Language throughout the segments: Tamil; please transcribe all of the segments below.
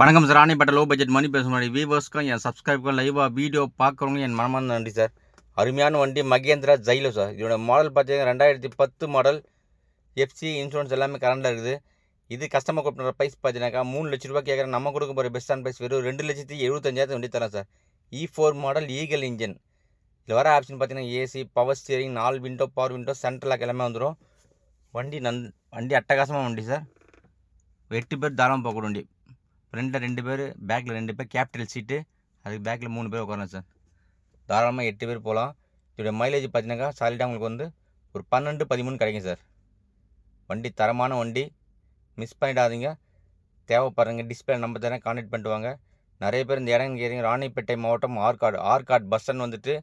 வணக்கம் சார். ஆணைப்பட்ட லோ பட்ஜெட் மணி பேச மாதிரி வீவர்ஸ்க்கும் என் சப்ஸ்கிரைப்க்கும் லைவாக வீடியோ பார்க்குறவங்க என் மனமார்ந்த நன்றி சார். அருமையான வண்டி மகேந்திரா ஜைலோ சார். இதோட மாடல் பார்த்தீங்கன்னா ரெண்டாயிரத்தி பத்து மாடல் எஃப்சி இன்சூரன்ஸ் எல்லாமே கரண்டில் இருக்குது. இது கஸ்டமர் கொடுக்குற ப்ரைஸ் பார்த்தீங்கன்னாக்கா மூணு லட்ச ரூபாய் கேட்குறேன். நம்ம கொடுக்க போகிற பெஸ்ட்டான ப்ரைஸ் வெறும் ரெண்டு லட்சத்தி எழுபத்தஞ்சாயிரத்து வண்டி தரேன் sir. E four model eagle engine இதில் வர ஆப்ஷன் பார்த்தீங்கன்னா ஏசி பவர் ஸ்டியரிங் நாலு விண்டோ பவர் விண்டோ சென்ட்ரலாக எல்லாமே வந்துடும் வண்டி நன் வண்டி அட்டகாசமாக வண்டி சார். எட்டு பேர் தாராளமாக போகக்கூடிய வண்டி. ஃப்ரெண்டில் ரெண்டு பேர் பேக்கில் ரெண்டு பேர் கேபிட்டல் சீட்டு. அதுக்கு பேக்கில் மூணு பேர் உட்காரலாம் சார். தாராளமாக எட்டு பேர் போகலாம் இதோட மைலேஜ் பார்த்தீங்கன்னாக்கா சாலிடாக உங்களுக்கு வந்து ஒரு பன்னெண்டு பதிமூணு கிடைக்கும் சார். வண்டி தரமான வண்டி. மிஸ் பண்ணிடாதீங்க. தேவைப்படுறங்க டிஸ்பிளே நம்பர் தரேன் கான்டெக்ட் பண்ணிட்டு வாங்க. நிறைய பேர் இந்த இடம் கேட்குறீங்க ராணிப்பேட்டை மாவட்டம் ஆற்காடு ஆற்காடு பஸ் ஸ்டாண்ட் வந்துட்டு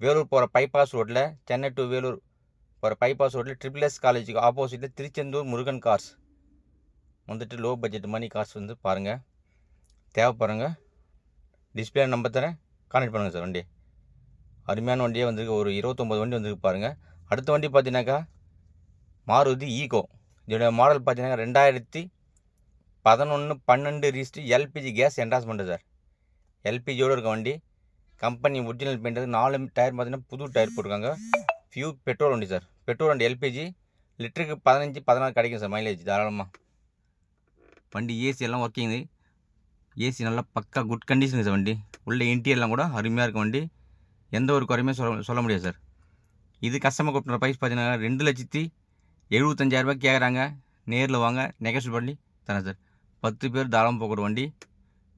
வேலூர் போகிற பைபாஸ் ரோட்டில் சென்னை டு வேலூர் போகிற பைபாஸ் ரோட்டில் ட்ரிபிள் எஸ் காலேஜுக்கு ஆப்போசிட்டில் திருச்செந்தூர் முருகன் கார்ஸ் வந்துட்டு லோ பட்ஜெட் மணி காசு வந்து பாருங்கள் தேவைப்படுறங்க டிஸ்பிளே நம்பர் தரேன். கான்டெக்ட் பண்ணுங்கள் சார் வண்டி அருமையான வண்டியே வந்திருக்கு. ஒரு இருபத்தொம்பது வண்டி வந்துருக்கு பாருங்கள் அடுத்த வண்டி பார்த்தீங்கன்னாக்கா மாருதி ஈகோ. இதோட மாடல் பார்த்தீங்கன்னா ரெண்டாயிரத்தி பதினொன்று பன்னெண்டு ரீஸ்ட்டு எல்பிஜி கேஸ் என்டாஸ்மெண்ட்டு சார். எல்பிஜியோடு இருக்க வண்டி. கம்பெனி ஒரிஜினல் பெயிண்ட் நாலு டயர் பார்த்தீங்கன்னா புது டயர் போட்டிருக்காங்க. ஃபியூ பெட்ரோல் வண்டி சார். பெட்ரோல் வண்டி எல்பிஜி லிட்டருக்கு பதினஞ்சு பதினாறு கிடைக்கும் சார் மைலேஜ் தாராளமாக வண்டி ஏசி எல்லாம் ஒர்க்கிங்கு ஏசி நல்லா பக்கா குட் கண்டிஷன் சார் வண்டி. உள்ள இன்டீரியர்லாம் கூட அருமையாக இருக்கும் வண்டி. எந்த ஒரு குறையுமே சொல்ல சொல்ல முடியாது சார் இது கஸ்டமர் கூப்பிட்ற ப்ரைஸ் பார்த்தீங்கன்னா ரெண்டு லட்சத்தி எழுபத்தஞ்சாயிரரூபா கேட்குறாங்க நேரில் வாங்க நெகஸ்ட் பண்ணி தரேன் சார் பத்து பேர் தாராளம் போகிற வண்டி.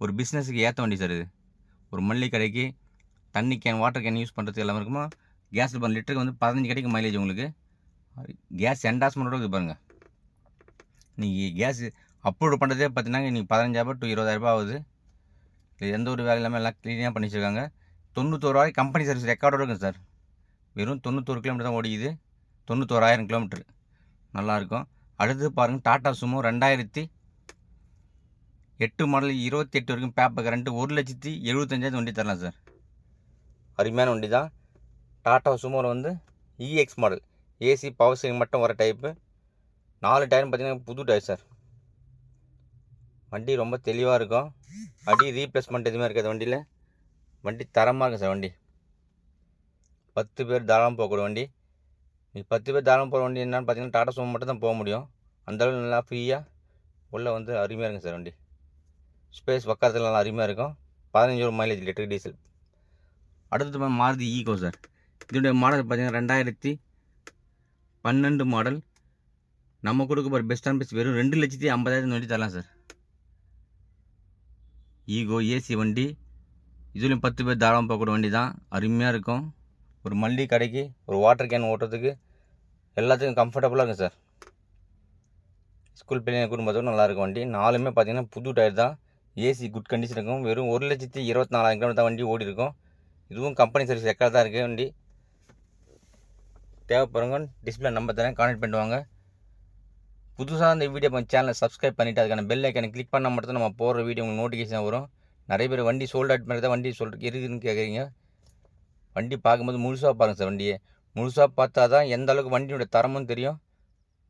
ஒரு பிஸ்னஸுக்கு ஏற்ற வண்டி சார் இது. ஒரு மல்லிகை கடைக்கு தண்ணி கேன் வாட்டர் கேன் யூஸ் பண்ணுறதுக்கு எல்லாமே இருக்குமா? கேஸ் பண்ண லிட்டருக்கு வந்து பதினஞ்சு கிடைக்கும் மைலேஜ் உங்களுக்கு. கேஸ் என்டாஸ்மெண்ட்டோட இருக்குது பாருங்கள் நீங்கள் கேஸ் அப்ரூவ் பண்ணுறதே பார்த்தீங்கன்னா இன்றைக்கி பதினஞ்சாயிரரூபா டு இருபதாயிரரூபா ஆகுது. இது எந்த ஒரு வேலை இல்லாமல் எல்லாம் க்ளீனாக பண்ணி வச்சுருக்காங்க தொண்ணூத்தோரு ரூபாய் கம்பெனி சர்வீஸ் ரெக்கார்டோடு இருக்கும் சார் வெறும் தொண்ணூத்தோரு கிலோமீட்டர் தான் ஓடிக்குது. தொண்ணூத்தோராயிரம் கிலோமீட்ரு நல்லாயிருக்கும் அடுத்து பாருங்கள் டாட்டா சுமோ ரெண்டாயிரத்தி எட்டு மாடல் இருபத்தி எட்டு வரைக்கும் பேப்பர் கரண்ட்டு ஒரு லட்சத்தி எழுபத்தஞ்சாயிரம் வண்டி தரலாம் சார் அருமையான வண்டி தான். டாட்டா சுமோவில் வந்து EX model AC power steering மட்டும் வர டைப்பு நாலு டயரும் பார்த்தீங்கன்னா புது டயர் சார் வண்டி ரொம்ப தெளிவாக இருக்கும். அடி ரீப்ளேஸ்மெண்ட் எதுவுமே இருக்காது வண்டியில். வண்டி தரமாக இருக்கும் சார் வண்டி. பத்து பேர் தாராளம் போகக்கூடிய வண்டி. நீ பத்து பேர் தாராளம் போகிற வண்டி என்னென்னு பார்த்தீங்கன்னா டாடா சுமோ மட்டும் தான் போக முடியும். அந்தளவு நல்லா ஃப்ரீயாக உள்ளே வந்து அருமையாக இருக்கும் சார் வண்டி. ஸ்பேஸ் பக்கத்தில் நல்லா அருமையாக இருக்கும். பதினஞ்சு ஒரு மைலேஜ் லிட்டர் டீசல் அடுத்தது மாருதி ஈகோ சார். இதனுடைய மாடல் பார்த்தீங்கன்னா ரெண்டாயிரத்தி பன்னெண்டு மாடல் நம்ம கொடுக்க போகிற பெஸ்ட்டான பெஸ்ட் வெறும் ரெண்டு லட்சத்தி ஐம்பதாயிரம் வண்டி தரலாம் சார். ஈகோ ஏசி வண்டி. இதுலேயும் பத்து பேர் தாராளம் போகக்கூடிய வண்டி தான் அருமையாக இருக்கும். ஒரு மல்லிகை கடைக்கு ஒரு வாட்டர் கேன் ஓட்டுறதுக்கு எல்லாத்துக்கும் கம்ஃபர்டபுளாக இருக்கும் சார் ஸ்கூல் பிள்ளைங்க குடும்பத்தோடு நல்லாயிருக்கும் வண்டி. நாலுமே பார்த்திங்கன்னா புது டயர் தான். ஏசி குட் கண்டிஷன் இருக்கும். வெறும் ஒரு லட்சத்தி இருபத்தி நாலாயிரம் கிலோமீட்டர் தான் வண்டி ஓடி இருக்கும். இதுவும் கம்பெனி சர்வீஸ் ரெக்கார்ட் தான் இருக்குது வண்டி. தேவைப்படுறவங்க டிஸ்பிளே நம்பர் தரேன். கான்டெக்ட் பண்ணிட்டு வாங்க. புதுசாக அந்த வீடியோ நம்ம சேனலை சப்ஸ்கிரைப் பண்ணிவிட்டு அதுக்கான பெல் ஐக்கனை கிளிக் பண்ணால் மட்டும் தான் நம்ம போடுற வீடியோ உங்களுக்கு நோட்டிஃபிகேஷன் வரும். நிறைய பேர் வண்டி சோல்ட் அவுட் பண்ணி தான் வண்டி சொல் இருக்குதுன்னு கேட்குறீங்க வண்டி பார்க்கும்போது முழுசாக பாருங்கள் சார் வண்டியை. முழுசாக பார்த்தா தான் எந்த அளவுக்கு வண்டியோட தரமும் தெரியும்.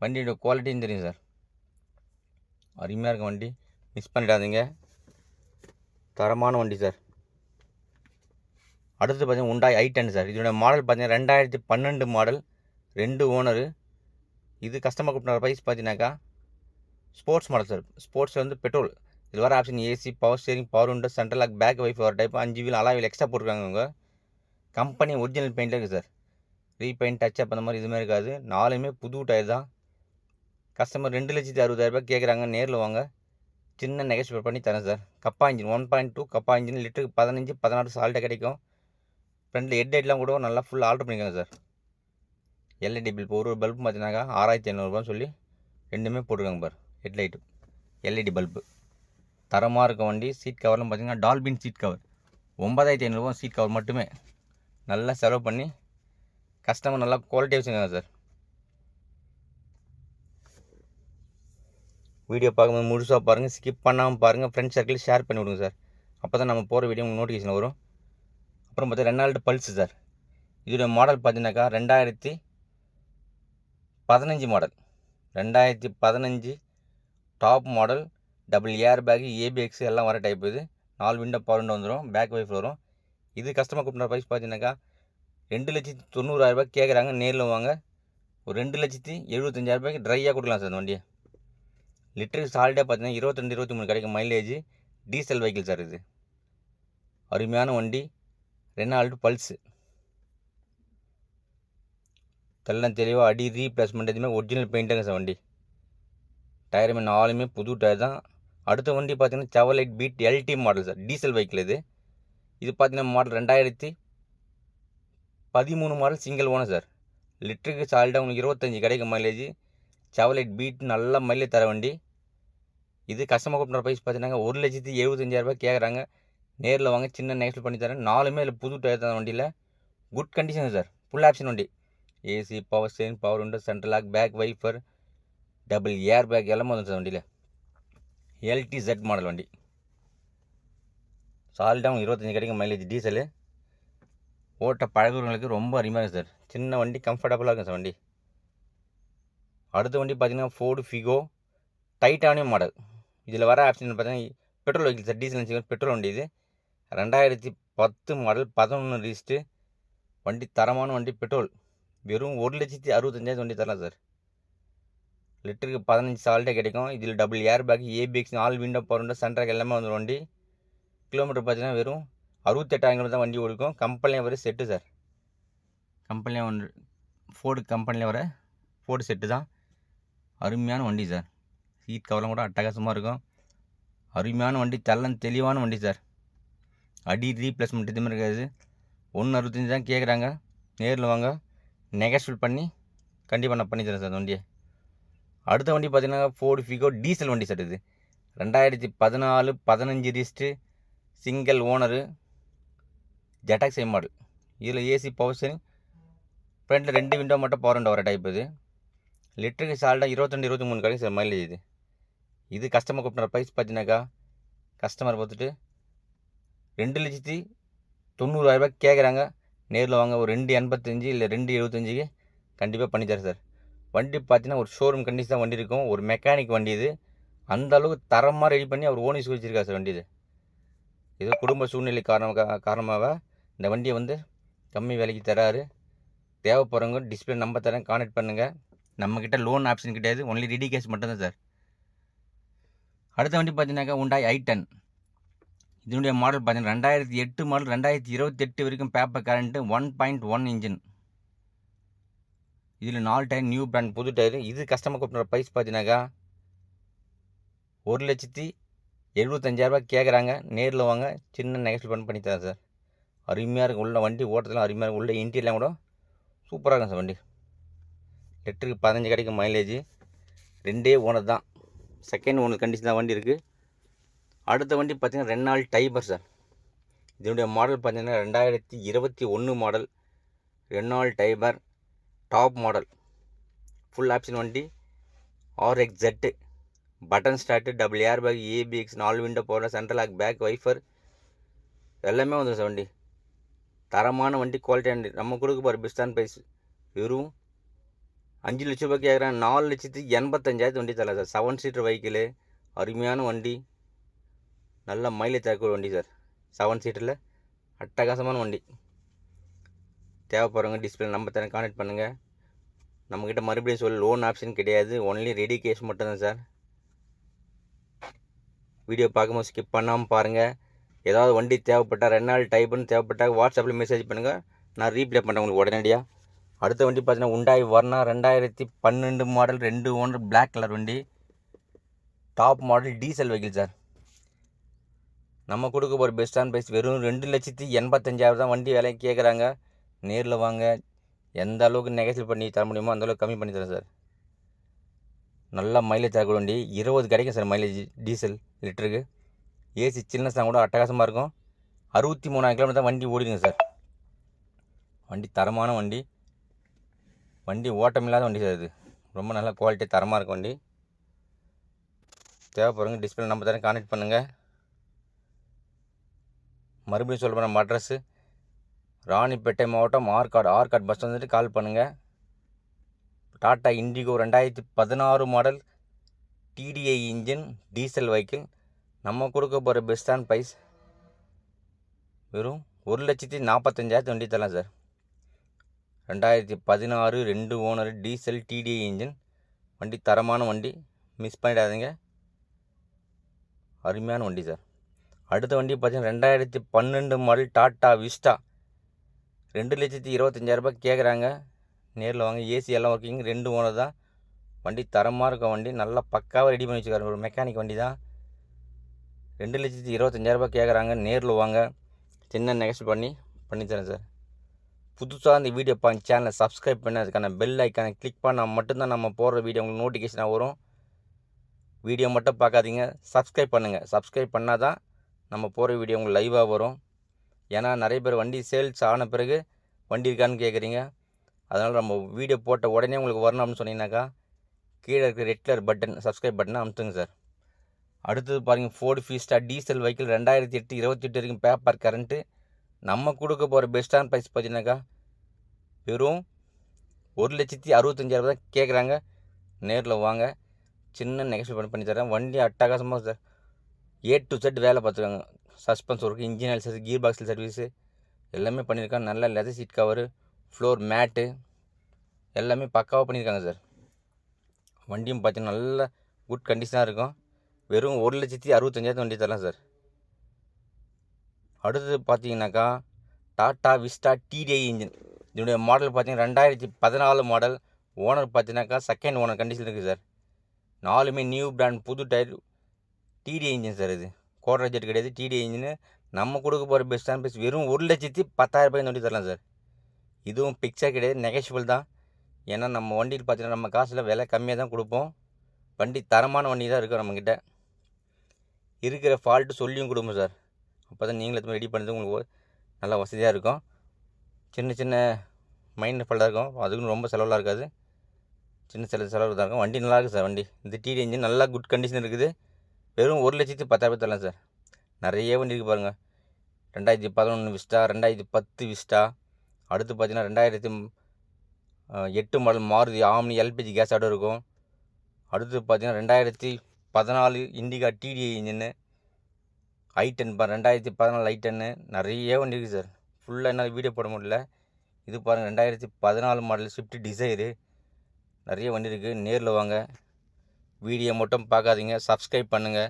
வண்டியோட குவாலிட்டியும் தெரியும் சார் அருமையாக இருக்கும் வண்டி. மிஸ் பண்ணிடாதீங்க. தரமான வண்டி சார் அடுத்து பார்த்தீங்கன்னா உண்டாய் ஐ டென் சார் இதோட மாடல் பார்த்தீங்கன்னா ரெண்டாயிரத்தி பன்னெண்டு மாடல் ரெண்டு ஓனரு இது கஸ்டமர் கூப்பிட்ற ப்ரைஸ் பார்த்தீங்கன்னாக்கா ஸ்போர்ட்ஸ் மாடல் சார் ஸ்போர்ட்ஸில் வந்து பெட்ரோல் இது வர option AC power steering power window central lock back wiper ஒரு டைப் அஞ்சு வீல் அலா வீல் எக்ஸ்ட்ரா போட்டிருக்காங்க அவங்க கம்பெனி ஒரிஜினல் பெயிண்டில் இருக்குது சார் ரீபெயிண்ட் டச் அப் அந்த மாதிரி எதுவுமே இருக்காது. நாலுமே புது டயர் தான். கஸ்டமர் ரெண்டு லட்சத்தி அறுபதாயிரரூபா கேட்குறாங்க நேரில் வாங்க. சின்ன நெகோஷியேட் பண்ணி தரேன் sir Kappa engine one point two Kappa engine லிட்டருக்கு பதினஞ்சு பதினாறு சால்ட்டாக கிடைக்கும். ஃப்ரண்ட்டில் ஹெட் லைட்லாம் கூட நல்லா ஃபுல் ஆல்ட்ரு பண்ணிக்கோங்க சார் எல்இடி பல்ப் ஒரு ஒரு பல்பு பார்த்தீங்கன்னாக்கா ஆறாயிரத்தி ஐநூறுரூபான்னு சொல்லி ரெண்டுமே போட்டிருக்காங்க பார் ஹெட்லைட்டு எல்இடி பல்பு தரமாக இருக்க வண்டி சீட் கவர்லாம் பார்த்தீங்கன்னா டால்பின் சீட் கவர் ஒன்பதாயிரத்தி ஐநூறுரூவா சீட் கவர் மட்டுமே. நல்லா செலவு பண்ணி கஸ்டமர் நல்லா குவாலிட்டியாக வச்சுருக்காங்க சார். வீடியோ பார்க்கும்போது முழுசாக பாருங்கள் ஸ்கிப் பண்ணாமல் பாருங்கள் ஃப்ரெண்ட்ஸ் சர்க்கிள் ஷேர் பண்ணி விடுங்க சார். அப்போ தான் நம்ம போகிற வீடியோ உங்களுக்கு நோட்டிஃபிகேஷன் வரும். அப்புறம் பார்த்தா ரெனால்டு பல்ஸ் சார். இதோட மாடல் பார்த்தீங்கன்னாக்கா ரெண்டாயிரத்தி பதினஞ்சு மாடல் ரெண்டாயிரத்தி பதினஞ்சு top model double air bag ABS எல்லாம் வர டைப் இது. நாலு விண்டோ பவர் விண்டோ வந்துடும் பேக் வைஃப் வரும். இது கஸ்டமர் கூப்பிட்ற ப்ரைஸ் பார்த்தீங்கன்னாக்கா ரெண்டு லட்சத்தி தொண்ணூறாயிரரூபா கேட்குறாங்க நேரில் வாங்க. ஒரு ரெண்டு லட்சத்தி எழுபத்தஞ்சாயிரரூபாய்க்கு ட்ரையாக கொடுக்கலாம் சார் இந்த வண்டியை. லிட்டருக்கு சாலிடாக பார்த்தீங்கன்னா இருபத்தெண்டு இருபத்தி மூணு கிடைக்கும் மைலேஜ் டீசல் வெஹிக்கிள் சார் இது. அருமையான வண்டி. ரெனால்டு பல்ஸு தெல்லாம் தெளிவாக அடி ரீப்ளேஸ்மெண்ட் எதுவுமே ஒரிஜினல் பெயிண்ட்டுங்க சார் வண்டி. டயருமே நாலுமே புது டயர் தான். அடுத்த வண்டி பார்த்தீங்கன்னா Chevrolet Beat LT model sir. Diesel vehicle இது. இது பார்த்தீங்கன்னா மாடல் ரெண்டாயிரத்தி பதிமூணு மாடல் சிங்கிள் ஓனர் சார். லிட்டருக்கு சாலிடாக உங்களுக்கு இருபத்தஞ்சி கிடைக்கும் மைலேஜ் செவலைட் பீட் நல்ல மைலேஜ் தர வண்டி. இது கஸ்டமர் கூப்பிட்ற ப்ரைஸ் பார்த்தீங்கன்னா ஒரு லட்சத்தி எழுபத்தஞ்சாயிரரூபா கேட்குறாங்க நேரில் வாங்க சின்ன நெக்ஸ்ட் பண்ணி தரேன். நாலுமே இல்லை புது டயர் தான் வண்டியில். Good condition sir. Full option வண்டி. AC power steering power window central lock back wiper double air bag எல்லாம் வந்துடும் சார் வண்டியில். எல்டி ஜெட் மாடல் வண்டி. சாலிடாக இருபத்தஞ்சி கிடைக்கும் மைலேஜ் டீசலு ஓட்ட பழகுறவங்களுக்கு ரொம்ப அருமையாக சார் சின்ன வண்டி கம்ஃபர்டபுளாக இருக்கும் சார் வண்டி. அடுத்த வண்டி பார்த்தீங்கன்னா ஃபோர்டு ஃபிகோ டைட்டானியம் மாடல் இதில் வர ஆப்ஷன் பார்த்தீங்கன்னா பெட்ரோல் வெஹிக்கிள் சார் டீசல் வச்சுக்கோங்க பெட்ரோல் வண்டி இது. ரெண்டாயிரத்தி பத்து மாடல் பதினொன்று ரிஜிஸ்ட்டு வண்டி தரமான வண்டி பெட்ரோல் வெறும் ஒரு லட்சத்தி அறுபத்தஞ்சாயிரம் வண்டி தரலாம் சார். லிட்டருக்கு பதினஞ்சு சால்ட்டே கிடைக்கும். இதில் டபுள் ஏர் பேக் ஏபிஎக்ஸ் நாலு விண்டோ போகிறோம் சென்ட்ராக் எல்லாமே வந்துடும் வண்டி. கிலோமீட்டர் பார்த்தீங்கன்னா வெறும் அறுபத்தெட்டாயிரம் கிலோ தான் வண்டி ஓடிக்கும். கம்பெனியில் வர செட்டு சார். கம்பெனியில் ஒன்று ஃபோர்டு கம்பெனியில் வர ஃபோர்டு செட்டு தான். அருமையான வண்டி சார். சீட் கவலம் கூட அட்டகாசமாக இருக்கும். அருமையான வண்டி தெல்லம் தெளிவான வண்டி சார். அடி ரீப்ளேஸ்மெண்ட் எதுவுமே இருக்காது. ஒன்று அறுபத்தஞ்சி தான் கேட்குறாங்க நேரில் வாங்க. நெகஸ்பிள் பண்ணி கண்டிப்பாக நான் பண்ணித்தரேன் சார் அந்த வண்டியை. அடுத்த வண்டி பார்த்தீங்கன்னா ஃபோர்டு ஃபிகோ டீசல் வண்டி சார் இது. ரெண்டாயிரத்தி பதினாலு பதினஞ்சு ரிஸ்ட்டு சிங்கிள் ஓனரு ஜெட்டாக்ஸை மாடல் இதில் ஏசி பவர் ஸ்டேரிங் ஃப்ரண்ட்டில் ரெண்டு விண்டோ மட்டும் பவர் விண்டோ வர டைப் இது. லிட்டருக்கு சால்டாக இருபத்தெண்டு இருபத்தி மூணு கிடைக்கும் சார் மைலேஜ் இது. இது கஸ்டமர் கூப்பிட்ற ப்ரைஸ் பார்த்தீங்கன்னாக்கா கஸ்டமர் பார்த்துட்டு ரெண்டு லட்சத்தி தொண்ணூறாயிரரூபா கேட்குறாங்க நேரில் வாங்க ஒரு ரெண்டு எண்பத்தஞ்சு இல்லை ரெண்டு எழுபத்தஞ்சுக்கு கண்டிப்பாக பண்ணித்தரேன் சார். வண்டி பார்த்தீங்கன்னா ஒரு ஷோரூம் கண்டிஷன் தான் வண்டி இருக்கும். ஒரு மெக்கானிக் வண்டி இது. அந்த அளவுக்கு தரமாக ரெடி பண்ணி அவர் ஓனிஸ் வச்சுருக்காரு சார் வண்டி இது. ஏதோ குடும்ப சூழ்நிலை காரணமாக காரணமாக இந்த வண்டியை வந்து கம்மி விலைக்கு தராரு. தேவைப்படுறவங்க டிஸ்பிளே நம்பர் தரேன் கான்டாக்ட் பண்ணுங்கள் நம்மக்கிட்ட லோன் ஆப்ஷன் கிடையாது. ஒன்லி ரெடி கேஷ் மட்டும்தான் சார். அடுத்த வண்டி பார்த்தீங்கன்னாக்கா உண்டாய் ஐ டென் இதனுடைய மாடல் பார்த்தீங்கன்னா ரெண்டாயிரத்தி எட்டு மாடல் ரெண்டாயிரத்தி இருபத்தி எட்டு வரைக்கும் paper current one point one engine இதில் நாலு டயர் நியூ பிராண்ட் புது டயர் இது கஸ்டமர் கூப்பிட்ற ப்ரைஸ் பார்த்தீங்கன்னாக்கா ஒரு லட்சத்தி எழுபத்தஞ்சாயிரரூபா கேட்குறாங்க நேரில் வாங்க. சின்ன நெகட்டிவ் பண்ணி பண்ணி தரேன் சார். அருமையாக இருக்கும் உள்ள வண்டி ஓட்டத்தில் அருமையாக இருக்கும் உள்ள இன்டீரியர்லாம் கூட சூப்பராக இருக்கும் சார் வண்டி. லிட்டருக்கு பதினஞ்சு கிடைக்கும் மைலேஜ் ரெண்டே ஓனர் தான். செகண்ட் ஓனர் கண்டிஷன் தான் வண்டி இருக்குது அடுத்த வண்டி பார்த்தீங்கன்னா ரெண்டு டைபர் சார். இதனுடைய மாடல் பார்த்தீங்கன்னா ரெண்டாயிரத்தி இருபத்தி ஒன்று model. Renault Triber top model. Full option வண்டி. RXZ button start double air bag ABS நாலு விண்டோ போடுற சென்ட்ரல் ஆக் பேக் வைஃபர் எல்லாமே வந்துடும் சார் வண்டி. தரமான வண்டி குவாலிட்டி வண்டி. நம்ம கொடுக்க போகிற பெஸ்டான ப்ரைஸ் வெறும் அஞ்சு லட்ச ரூபாய் கேட்குறேன் நாலு லட்சத்தி எண்பத்தஞ்சாயிரத்து வண்டி தரலாம் சார். செவன் சீட்டர் வெஹிக்கிளு அருமையான வண்டி. நல்ல மைலேஜ் தரக்கூடிய வண்டி சார் செவன் சீட்டரில் அட்டகாசமான வண்டி. தேவைப்படுறவங்க டிஸ்பிளே நம்பர் தரேன் கான்டாக்ட் பண்ணுங்கள் நம்மக்கிட்ட மறுபடியும் சொல்ல லோன் ஆப்ஷன் கிடையாது. ஒன்லி ரெடி கேஷ் மட்டும்தான் சார் வீடியோ பார்க்கும்போது ஸ்கிப் பண்ணாமல் பாருங்கள் ஏதாவது வண்டி தேவைப்பட்டால் ரெண்டு நாள் டைப்புன்னு தேவைப்பட்டால் வாட்ஸ்அப்பில் மெசேஜ் பண்ணுங்கள் நான் ரீப்ளே பண்ணுறேன் உங்களுக்கு உடனடியாக அடுத்த வண்டி பார்த்தீங்கன்னா உண்டாய் வர்ணா ரெண்டாயிரத்தி பன்னெண்டு மாடல் ரெண்டு ஓனர் பிளாக் கலர் வண்டி. Top model diesel vehicle sir நம்ம கொடுக்க போகிற பெஸ்ட்டான ப்ரைஸ் வெறும் ரெண்டு லட்சத்தி எண்பத்தஞ்சாயிரம் தான் வண்டி விலைக்கு கேட்குறாங்க நேரில் வாங்க. எந்த அளவுக்கு நெகட்டிவ் பண்ணி தர முடியுமோ அந்தளவுக்கு கம்மி பண்ணி தரேன் சார். நல்லா மைலேஜ் தரக்கூடிய வண்டி. இருபது கிடைக்கும் சார் மைலேஜ் டீசல் லிட்டருக்கு ஏசி சில்னஸ் கூட அட்டகாசமாக இருக்கும். அறுபத்தி மூணாயிரம் கிலோமீட்டர் தான் வண்டி ஓடிடுங்க சார். வண்டி தரமான வண்டி. வண்டி ஓட்டமில்லாத வண்டி சார் இது. ரொம்ப நல்ல குவாலிட்டி தரமாக இருக்கும் வண்டி. தேவைப்படுறவங்க டிஸ்பிளே நம்ம தரேன். கான்டெக்ட் பண்ணுங்கள் மறுபடியும் சொல்ல நம்ம அட்ரஸ்ஸு ராணிப்பேட்டை மாவட்டம் ஆர்காட் ஆர்காட் பஸ் வந்துட்டு கால் பண்ணுங்கள் டாட்டா இண்டிகோ ரெண்டாயிரத்தி பதினாறு model TDI engine diesel vehicle நம்ம கொடுக்க போகிற பெஸ்டான ப்ரைஸ் வெறும் ஒரு லட்சத்தி நாற்பத்தஞ்சாயிரத்து வண்டி தரலாம் சார் ரெண்டாயிரத்தி பதினாறு ரெண்டு ஓனர் டீசல் டிடிஐ இன்ஜின் வண்டி தரமான வண்டி. மிஸ் பண்ணிடாதீங்க. அருமையான வண்டி சார் அடுத்த வண்டி பார்த்தீங்கன்னா ரெண்டாயிரத்தி பன்னெண்டு மாடல் டாட்டா விஸ்டா. ரெண்டு லட்சத்தி இருபத்தஞ்சாயிரரூபா கேட்குறாங்க நேரில் வாங்க ஏசி எல்லாம் ஒர்க்கிங் ரெண்டு ஓனர் தான். வண்டி தரமாக இருக்க வண்டி நல்லா பக்காவாக ரெடி பண்ணி வச்சுக்காரு ஒரு மெக்கானிக் வண்டி தான். ரெண்டு லட்சத்தி இருபத்தஞ்சாயிரரூபா கேட்குறாங்க நேரில் வாங்க சின்ன நெகஸ்ட் பண்ணி பண்ணித்தரேன் சார். புதுசாக இந்த வீடியோ பா சேனலை சப்ஸ்கிரைப் பண்ணி அதுக்கான பெல் ஐக்கானை கிளிக் பண்ணால் மட்டும்தான் நம்ம போடுற வீடியோ உங்களுக்கு நோட்டிஃபிகேஷனாக வரும். வீடியோ மட்டும் பார்க்காதீங்க. சப்ஸ்கிரைப் பண்ணுங்கள் சப்ஸ்கிரைப் பண்ணால் தான் நம்ம போகிற வீடியோ உங்களுக்கு லைவாக வரும். ஏன்னா நிறைய பேர் வண்டி சேல்ஸ் ஆன பிறகு வண்டி இருக்கான்னு கேட்குறீங்க அதனால் நம்ம வீடியோ போட்ட உடனே உங்களுக்கு வரணும் அப்படின்னு சொன்னீங்கன்னாக்கா கீழே இருக்கிற ரெட் கலர் பட்டன் சப்ஸ்கிரைப் பட்டனை அமுத்துங்க சார் அடுத்தது பாருங்கள் ஃபோர்டு ஃபீஸ்டா டீசல் வெஹிக்கிள் ரெண்டாயிரத்தி எட்டு இருபத்தெட்டு வரைக்கும் பேப்பர் கரண்ட்டு நம்ம கொடுக்க போகிற பெஸ்ட்டான ப்ரைஸ் பார்த்தீங்கன்னாக்கா வெறும் ஒரு லட்சத்தி அறுபத்தஞ்சாயிரம் தான் கேட்குறாங்க நேரில் வாங்க. சின்ன நெகஸ்ட் பண்ணி தரேன். வண்டி அட்டகாசமாக சார் ஏ டு செட் வேலை பார்த்துருக்காங்க. Suspension work engine service gear பாக்ஸில் சர்வீஸு எல்லாமே பண்ணியிருக்காங்க. நல்ல leather seat cover floor mat எல்லாமே பக்காவாக பண்ணியிருக்காங்க சார் வண்டியும் பார்த்தீங்கன்னா நல்ல குட் கண்டிஷனாக இருக்கும். வெறும் ஒரு லட்சத்தி அறுபத்தஞ்சாயிரத்து வண்டி தரலாம் சார் அடுத்தது பார்த்தீங்கன்னாக்கா டாட்டா விஸ்டா டிடிஐ இன்ஜின் இதனுடைய மாடல் பார்த்தீங்கன்னா ரெண்டாயிரத்தி பதினாலு மாடல் ஓனர் பார்த்தீங்கன்னாக்கா செகண்ட் ஓனர் கண்டிஷன் இருக்குது சார் நாலுமே நியூ பிராண்ட் புது டயர் டிடி இன்ஜின் சார் இது. கோட்ரா ஜெட் கிடையாது டிடி இன்ஜின் நம்ம கொடுக்க போகிற பெஸ்ட்டான ப்ரைஸ் வெறும் ஒரு லட்சத்தி பத்தாயிரம் ரூபாய் வண்டி தரலாம் சார் இதுவும் பிக்சர் கிடையாது நெகஷியபிள் தான். ஏன்னா நம்ம வண்டியில் பார்த்தீங்கன்னா நம்ம காசில் விலை கம்மியாக தான் கொடுப்போம். வண்டி தரமான வண்டி தான் இருக்கும் நம்மக்கிட்ட இருக்கிற ஃபால்ட்டு சொல்லியும் கொடுப்போம் சார் அப்போ தான் நீங்களும் எதுவும் ரெடி பண்ணுறது உங்களுக்கு நல்லா வசதியாக இருக்கும். சின்ன சின்ன மைண்ட் ஃபால்ட்டாக இருக்கும். அதுக்குன்னு ரொம்ப செலவெலாம் இருக்காது. சின்ன சில செலவு தான் இருக்கும். வண்டி நல்லா இருக்குது சார் வண்டி. இந்த டிடி இன்ஜின் நல்லா குட் கண்டிஷன் இருக்குது. வெறும் ஒரு லட்சத்தி பத்தாயிரம் தரலாம் சார். நிறைய வண்டி இருக்குது பாருங்கள் ரெண்டாயிரத்தி பதினொன்று விஸ்டா ரெண்டாயிரத்தி பத்து விஸ்டா அடுத்து பார்த்தீங்கன்னா ரெண்டாயிரத்தி எட்டு model Maruti Omni LPG gas auto இருக்கும். அடுத்து பார்த்தீங்கன்னா ரெண்டாயிரத்தி பதினாலு இண்டிகா டிடிஐ இன்ஜின்னு ஐ டென் பா ரெண்டாயிரத்தி பதினாலு ஐ டென்னு நிறைய வண்டி இருக்குது சார். ஃபுல்லாக என்னால் வீடியோ போட முடியல. இது பாருங்கள் ரெண்டாயிரத்தி பதினாலு மாடல் ஸ்விஃப்ட் டிசைரு நிறைய வண்டி இருக்குது நேரில் வாங்க. வீடியோ மட்டும் பார்க்காதீங்க. சப்ஸ்கிரைப் பண்ணுங்கள்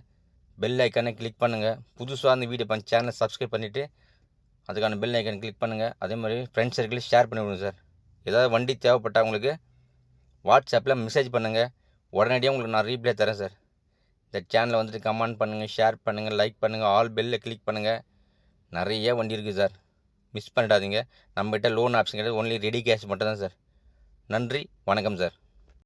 பெல் ஐக்கானை கிளிக் பண்ணுங்கள் புதுசாக அந்த வீடியோ பண்ண சேனலை சப்ஸ்கிரைப் பண்ணிவிட்டு அதுக்கான பெல் ஐக்கானை கிளிக் பண்ணுங்கள் அதே மாதிரி ஃப்ரெண்ட்ஸ் சர்க்கிளில் ஷேர் பண்ணிவிடுங்க சார் ஏதாவது வண்டி தேவைப்பட்டால் உங்களுக்கு வாட்ஸ்அப்பில் மெசேஜ் பண்ணுங்கள் உடனடியாக உங்களுக்கு நான் ரீப்ளே தரேன் சார் இந்த சேனலை வந்துட்டு கமெண்ட் பண்ணுங்கள் ஷேர் பண்ணுங்கள் லைக் பண்ணுங்கள் ஆல் பெல்லில் கிளிக் பண்ணுங்கள் நிறைய வண்டி இருக்குது சார் மிஸ் பண்ணிடாதீங்க. நம்மகிட்ட லோன் ஆப்ஷன் கிடையாது. ஒன்லி ரெடி கேஷ் மட்டும் தான் சார் நன்றி. வணக்கம் சார்